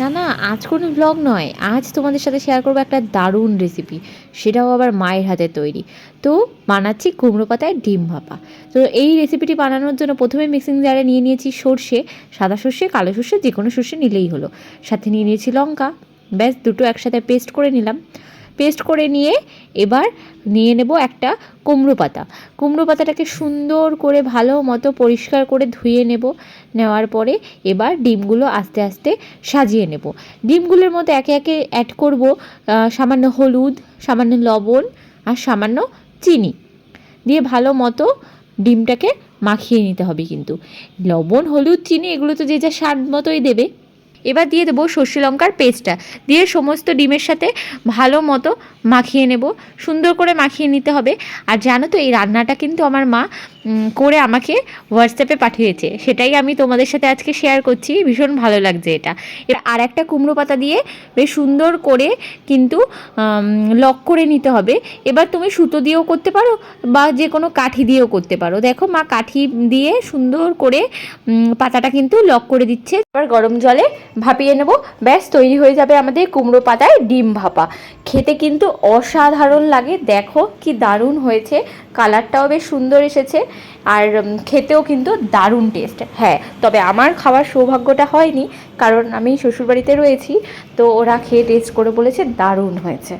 না না, আজ কোনো ব্লগ নয়। আজ তোমাদের সাথে শেয়ার করব একটা দারুণ রেসিপি সেটাও আবার মায়ের হাতে তৈরি। তো বানাচ্ছি কুমড়ো পাতায় ডিম ভাপা। তো এই রেসিপিটি বানানোর জন্য প্রথমে মিক্সিং জারে নিয়ে নিয়েছি সর্ষে, সাদা সর্ষে, কালো সর্ষে যে কোনো সর্ষে নিলেই হলো। সাথে নিয়ে নিয়েছি লঙ্কা। ব্যাস, দুটো একসাথে পেস্ট করে নিলাম। পেস্ট করে নিয়ে এবার নিয়ে নেব একটা কুমড়ো পাতা। কুমড়ো পাতাটাকে সুন্দর করে ভালো মতো পরিষ্কার করে ধুয়ে নেব। নেওয়ার পরে এবার ডিমগুলো আস্তে আস্তে সাজিয়ে নেব। ডিমগুলোর মধ্যে একে একে অ্যাড করব সামান্য হলুদ, সামান্য লবণ আর সামান্য চিনি। দিয়ে ভালো মতো ডিমটাকে মাখিয়ে নিতে হবে কিন্তু। লবণ, হলুদ, চিনি এগুলো তো যে যা স্বাদ মতোই দেবে। এবার দিয়ে দেবো সর্ষে লঙ্কার পেস্টটা। দিয়ে সমস্ত ডিমের সাথে ভালো মতো মাখিয়ে নেব। সুন্দর করে মাখিয়ে নিতে হবে। আর জানো তো, এই রান্নাটা কিন্তু আমার মা করে আমাকে হোয়াটসঅ্যাপে পাঠিয়েছে। সেটাই আমি তোমাদের সাথে আজকে শেয়ার করছি। ভীষণ ভালো লাগছে এটা। এবার আর একটা কুমড়ো পাতা দিয়ে বেশ সুন্দর করে কিন্তু লক করে নিতে হবে। এবার তুমি সুতো দিয়েও করতে পারো বা যে কোনো কাঠি দিয়েও করতে পারো। দেখো মা কাঠি দিয়ে সুন্দর করে পাতাটা কিন্তু লক করে দিচ্ছে। এবার গরম জলে ভাপিয়ে নেব। ব্যাস, তৈরি হয়ে যাবে আমাদের কুমড়ো পাতায় ডিম ভাপা। খেতে কিন্তু অসাধারণ লাগে। দেখো কি দারুণ হয়েছে। কালারটাও বেশ সুন্দর এসেছে। আর খেতেও কিন্তু দারুণ টেস্ট হ্যাঁ তবে আমার খাওয়ার সৌভাগ্যটা হয়নি, কারণ আমি শ্বশুরবাড়িতে রয়েছি, তো ওরা খেয়ে টেস্ট করে বলেছে দারুণ হয়েছে।